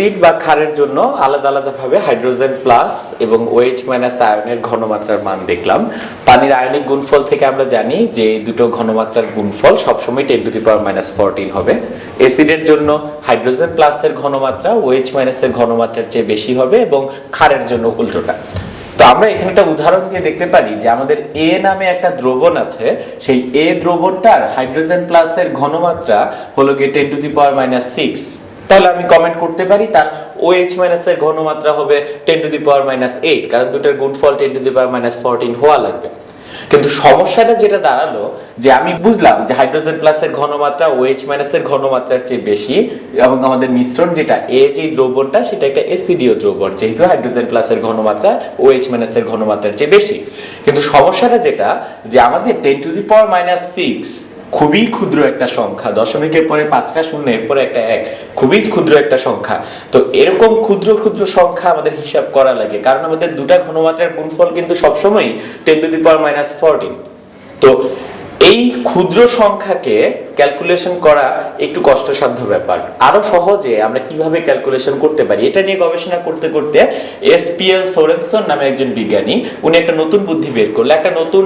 Acid বা ক্ষারের জন্য আলাদা আলাদাভাবে হাইড্রোজেন প্লাস এবং ওএইচ মাইনাস আয়নের ঘনমাত্রার মান দেখলাম। পানির আয়নিক গুণফল থেকে আমরা জানি যে এই দুটো ঘনমাত্রার গুণফল সবসময় ten to the power minus fourteen হবে। অ্যাসিডের জন্য হাইড্রোজেন প্লাসের ঘনমাত্রা ওএইচ মাইনাসের ঘনমাত্রার চেয়ে বেশি হবে এবং ক্ষারের জন্য উল্টোটা। তো আমরা এখানে একটা উদাহরণ দিয়ে দেখতে পারি যে আমাদের এ নামে একটা দ্রবণ আছে, সেই এ দ্রবণটার হাইড্রোজেন প্লাসের ঘনমাত্রা হলো গিয়ে ten to the power minus six তাহলে আমি কমেন্ট করতে পারি, তার ও এইচ মাইনাসের ঘনমাত্রা হবে ten to the power minus eight কারণ দুটার গুণফল ten to the power minus fourteen হওয়া লাগবে। কিন্তু সমস্যাটা যেটা দাঁড়াল, যে আমি বুঝলাম যে হাইড্রোজেন প্লাসের ঘনমাত্রা ও এইচ মাইনাসের ঘনমাত্রার চেয়ে বেশি, এবং আমাদের মিশ্রণ যেটা এ যে দ্রবণটা, সেটা একটা এসিডিও দ্রবণ, যেহেতু হাইড্রোজেন প্লাসের ঘনমাত্রা এইচ মাইনাসের ঘনমাত্রার চেয়ে বেশি। কিন্তু সমস্যাটা যেটা, যে আমাদের ten to the power minus six খুবই ক্ষুদ্র একটা সংখ্যা। দশমিকের পরে পাঁচটা শূন্য এরপরে একটা এক। খুবই ক্ষুদ্র একটা সংখ্যা। তো এরকম ক্ষুদ্র ক্ষুদ্র সংখ্যা আমাদের হিসাব করা লাগে। কারণ আমাদের দুটা ঘনমাত্রার গুণফল কিন্তু সবসময় ten to the power minus fourteen. তো এই ক্ষুদ্র সংখ্যাকে ক্যালকুলেশন করা একটু কষ্টসাধ্য ব্যাপার। আরও সহজে আমরা কীভাবে ক্যালকুলেশন করতে পারি, এটা নিয়ে গবেষণা করতে করতে এসপিএল সোরেনসন নামে একজন বিজ্ঞানী, উনি একটা নতুন বুদ্ধি বের করল, একটা নতুন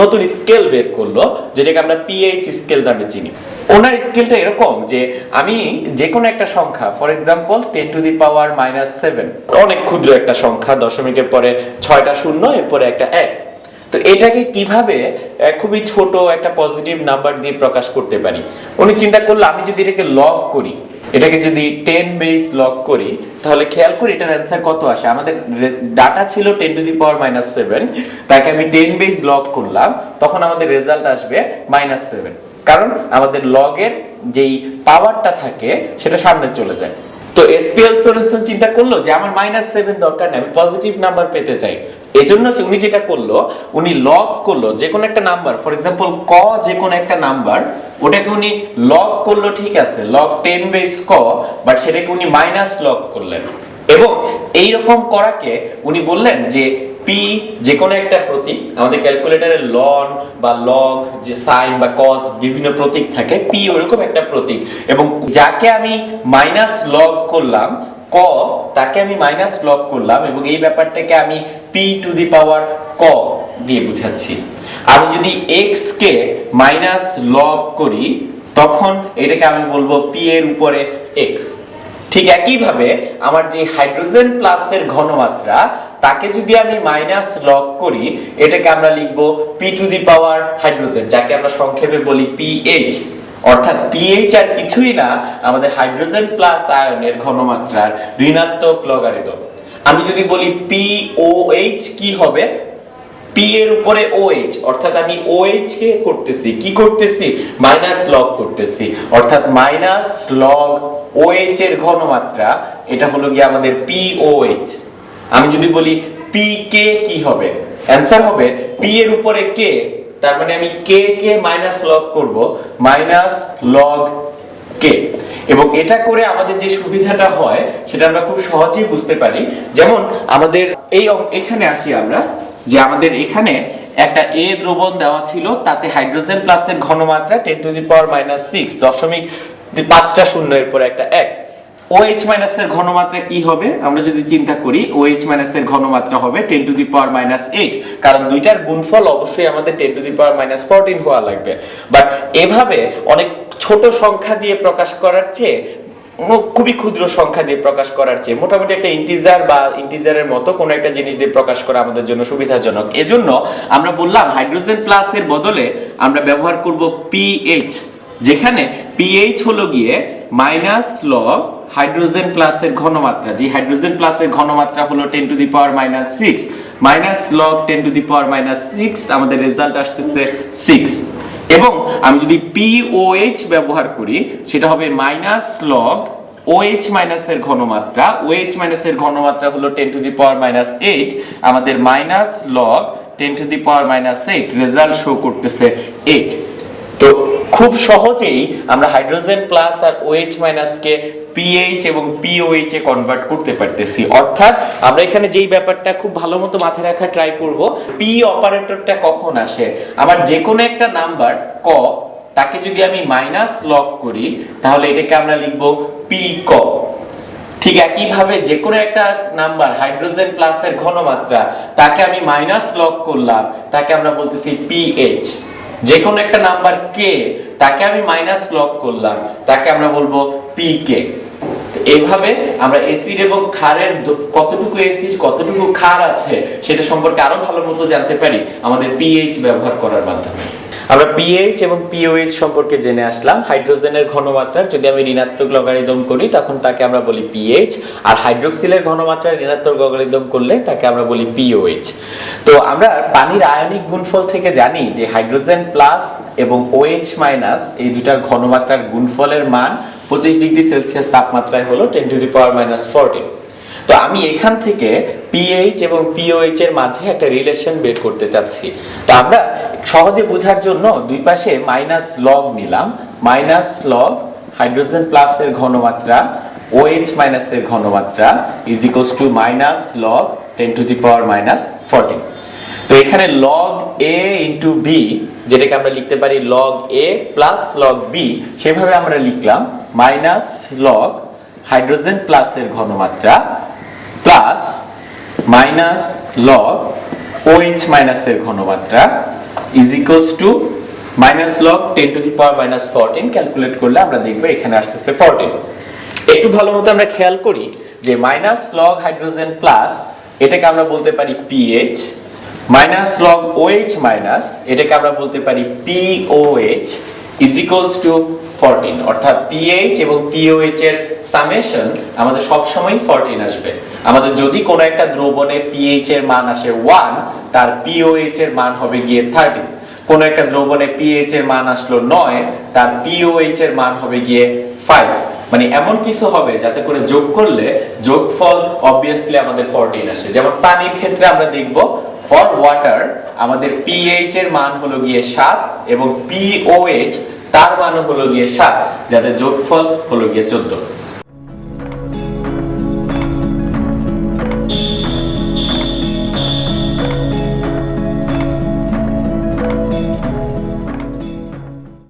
নতুন স্কেল বের করল, যেটাকে আমরা পিএইচ স্কেল নামে চিনি। ওনার স্কেলটা এরকম যে আমি যে কোনো একটা সংখ্যা for example ten to the power minus seven অনেক ক্ষুদ্র একটা সংখ্যা, দশমিকের পরে ছয়টা শূন্য, এরপরে একটা এক। তো এটাকে কীভাবে খুবই ছোট একটা পজিটিভ নাম্বার দিয়ে প্রকাশ করতে পারি? উনি চিন্তা করল, আমি যদি এটাকে লগ করি, এটাকে যদি টেন বেস লগ করি, তাহলে খেয়াল করি এটার অ্যান্সার কত আসে? আমাদের ডাটা ছিল ten to the power minus seven তাকে আমি টেন বেস লগ করলাম, তখন আমাদের রেজাল্ট আসবে মাইনাস সেভেন কারণ আমাদের লগের যেই পাওয়ারটা থাকে, সেটা সামনে চলে যায়। তো এসপিএল সলিউশন চিন্তা করল যে, আমার মাইনাস সেভেন দরকার নেই, আমি পজিটিভ নাম্বার পেতে চাই। এজন্য উনি যেটা করল, উনি লগ করল যে কোনো একটা নাম্বার ফর এক্সাম্পল ক যে কোনো একটা নাম্বার ওটাকে উনি লগ করল, ঠিক আছে লগ টেন বেস ক বাট সেটাকে উনি মাইনাস লগ করলেন। এবং এই রকম করাকে উনি বললেন যে পি যে কোনো একটা প্রতীক, আমাদের ক্যালকুলেটরে লন বা লগ যে সাইন বা কস বিভিন্ন প্রতীক থাকে পি ওরকম একটা প্রতীক। এবং যাকে আমি মাইনাস লগ করলাম ক, তাকে আমি মাইনাস লগ করলাম এবং এই ব্যাপারটাকে আমি পি টু দি পাওয়ার ক দিয়ে বুঝাচ্ছি। আমি যদি এক্স কে মাইনাস লগ করি, তখন এটাকে আমি বলব পি এর উপরে এক্স ঠিক একইভাবে আমার যে হাইড্রোজেন প্লাসের ঘনমাত্রা, তাকে যদি আমি মাইনাস লগ করি, এটাকে আমরা লিখব P to the power hydrogen যাকে আমরা সংক্ষেপে বলি পিএইচ অর্থাৎ পিএইচ আর কিছুই না, আমাদের হাইড্রোজেন প্লাস আয়নের ঘনমাত্রার ঋণাত্মক লগারিদম আমি যদি বলি পি ও এইচ কি হবে? পি এর উপরে OH অর্থাৎ আমি OH কে করতেছি, কি করতেছি? মাইনাস লগ করতেছি। অর্থাৎ মাইনাস লগ OH এর ঘনমাত্রা, এটা হলো গিয়ে আমাদের POH আমি যদি বলি PK কি হবে? অ্যানসার হবে পি এর উপরে K তার মানে আমি K কে মাইনাস লগ করব মাইনাস লগ কে এবং এটা করে আমাদের যে সুবিধাটা হয়, সেটা আমরা খুব সহজেই বুঝতে পারি। যেমন আমাদের এই এখানে আসি আমরা, যে আমাদের এখানে একটা এ দ্রবণ দেওয়া ছিল, তাতে হাইড্রোজেন প্লাসের ঘনমাত্রা ten to the power minus six দশমিক পাঁচটা শূন্য এর পরে একটা এক। OH মাইনাসের ঘনমাত্রা কি হবে? আমরা যদি চিন্তা করি OH মাইনাসের ঘনমাত্রা হবে ten to the power minus eight কারণ দুইটার গুণফল অবশ্যই আমাদের ten to the power minus fourteen হওয়া লাগবে। বাট এভাবে অনেক ছোট সংখ্যা দিয়ে প্রকাশ করার চেয়ে খুবই ক্ষুদ্র সংখ্যা দিয়ে প্রকাশ করার চেয়ে, মোটামুটি একটা ইন্টিজার বা ইন্টিজারের মতো কোনো একটা জিনিস দিয়ে প্রকাশ করা আমাদের জন্য সুবিধাজনক। এজন্য আমরা বললাম হাইড্রোজেন প্লাসের বদলে আমরা ব্যবহার করব পিএইচ যেখানে পিএইচ হলো গিয়ে মাইনাস লগ হাইড্রোজেন প্লাসের ঘনমাত্রা। যে হাইড্রোজেন প্লাসের ঘনমাত্রা হলো ten to the power minus six minus log ten to the power minus six আমাদের রেজাল্ট আসতেছে সিক্স এবং আমি যদি পিওএইচ ব্যবহার করি, সেটা হবে মাইনাস লগ OH মাইনাসের ঘনমাত্রা। OH মাইনাসের ঘনমাত্রা হলো ten to the power minus eight আমাদের minus log ten to the power minus eight result show করতেছে এইট তো খুব সহজেই আমরা হাইড্রোজেন প্লাস আর OH মাইনাসকে পিএইচ এবং পিওএইচ এ কনভার্ট করতে পারতেছি। অর্থাৎ আমরা এখানে যেই ব্যাপারটা খুব ভালো মতো মাথায় রাখা ট্রাই করব পি অপারেটরটা কখন আসে? আমার যে কোনো একটা নাম্বার ক, তাকে যদি আমি মাইনাস লক করি, তাহলে এটাকে আমরা লিখব পি ক। ঠিক একইভাবে যে কোনো একটা নাম্বার হাইড্রোজেন প্লাসের ঘনমাত্রা, তাকে আমি মাইনাস লগ করলাম, তাকে আমরা বলতেছি পিএইচ যে কোনো একটা নাম্বার কে তাকে আমি মাইনাস লক করলাম। তাকে আমরা বলব পি কে এভাবে আমরা এসির এবং খারের কতটুকু এসির কতটুকু খার আছে, সেটা সম্পর্কে আরও ভালো মতো জানতে পারি আমাদের পিএইচ ব্যবহার করার মাধ্যমে। আমরা পিএইচ এবং পিওএইচ সম্পর্কে জেনে আসলাম। হাইড্রোজেনের ঘনমাত্রার, যদি আমি ঋণাত্মক লগারিদম করি, তখন তাকে আমরা বলি পিএইচ আর হাইড্রোক্সিলের ঘনমাত্রার, ঋণাত্মক লগারিদম করলে তাকে আমরা বলি পিওএইচ তো আমরা পানির আয়নিক গুণফল থেকে জানি যে হাইড্রোজেন প্লাস এবং ওএইচ মাইনাস এই দুটার ঘনমাত্রার গুণফলের মান পঁচিশ ডিগ্রি সেলসিয়াস তাপমাত্রায় হলো ten to the power minus fourteen. তো আমি এখান থেকে পিএইচ এবং পিওএইচ এর মাঝে একটা রিলেশন বের করতে চাচ্ছি। তো আমরা সহজে বোঝার জন্য দুই পাশে মাইনাস লগ নিলাম। মাইনাস লগ হাইড্রোজেন প্লাস এর ঘনমাত্রা ওএইচ মাইনাস এর ঘনমাত্রা is equals to minus log ten to the power minus fourteen তো এখানে লগ এ ইন্টু বি যেটাকে আমরা লিখতে পারি log A plus log B সেভাবে আমরা লিখলাম। মাইনাস লগ হাইড্রোজেন প্লাসের ঘনমাত্রা প্লাস মাইনাস লগ ওএইচ মাইনাসের ঘনমাত্রা is equals to minus log ten to the power minus fourteen. Calculate করলে আমরা দেখব এখানে আসতেছে ফোরটিন। একটু ভালো মতো আমরা খেয়াল করি যে মাইনাস লগ হাইড্রোজেন প্লাস এটাকে আমরা বলতে পারি pH, minus log OH minus এটাকে আমরা বলতে পারি pOH is equals to fourteen অর্থাৎ পিএইচ এবং পিওএইচ এর সামেশন আমাদের সবসময় ফোরটিন আসবে। আমাদের যদি কোনো একটা দ্রবণে পিএইচ এর মান আসে ওয়ান তার পিওএইচ এর মান হবে গিয়ে থার্টিন কোন একটা দ্রবণে পিএইচ এর মান আসলো নয়, তার পিওএইচ এর মান হবে গিয়ে ফাইভ মানে এমন কিছু হবে যাতে করে যোগ করলে যোগফল অবভিয়াসলি আমাদের ফোরটিন আসে। যেমন পানির ক্ষেত্রে আমরা দেখব ফর ওয়াটার আমাদের পিএইচ এর মান হলো গিয়ে সাত এবং পিওএইচ তার মান হলো গিয়ে সাত, যাতে যোগফল হলো গিয়ে চোদ্দ।